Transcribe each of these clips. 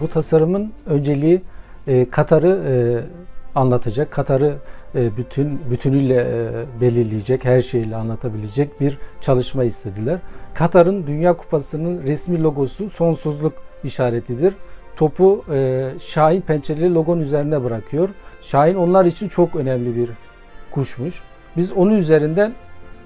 Bu tasarımın önceliği e, Katar'ı e, anlatacak, Katar'ı e, bütün bütünüyle e, belirleyecek, her şeyle anlatabilecek bir çalışma istediler. Katar'ın Dünya Kupası'nın resmi logosu sonsuzluk işaretidir. Topu e, Şahin pençeli logonun üzerine bırakıyor. Şahin onlar için çok önemli bir kuşmuş. Biz onun üzerinden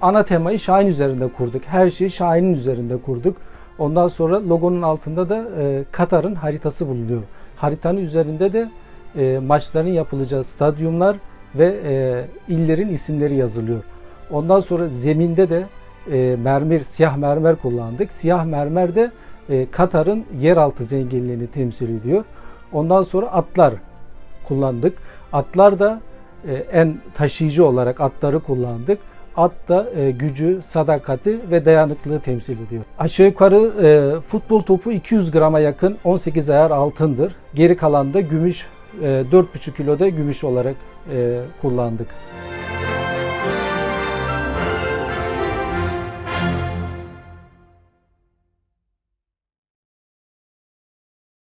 ana temayı Şahin üzerinde kurduk. Her şeyi Şahin'in üzerinde kurduk. Ondan sonra logonun altında da e, Katar'ın haritası bulunuyor. Haritanın üzerinde de e, maçların yapılacağı stadyumlar ve e, illerin isimleri yazılıyor. Ondan sonra zeminde de e, mermer, siyah mermer kullandık. Siyah mermer de e, Katar'ın yeraltı zenginliğini temsil ediyor. Ondan sonra atlar kullandık. Atlar da e, en taşıyıcı olarak atları kullandık. At da e, gücü, sadakati ve dayanıklılığı temsil ediyor. Aşağı yukarı e, futbol topu 200 grama yakın 18 ayar altındır. Geri kalan da gümüş, e, 4,5 kiloda gümüş olarak e, kullandık.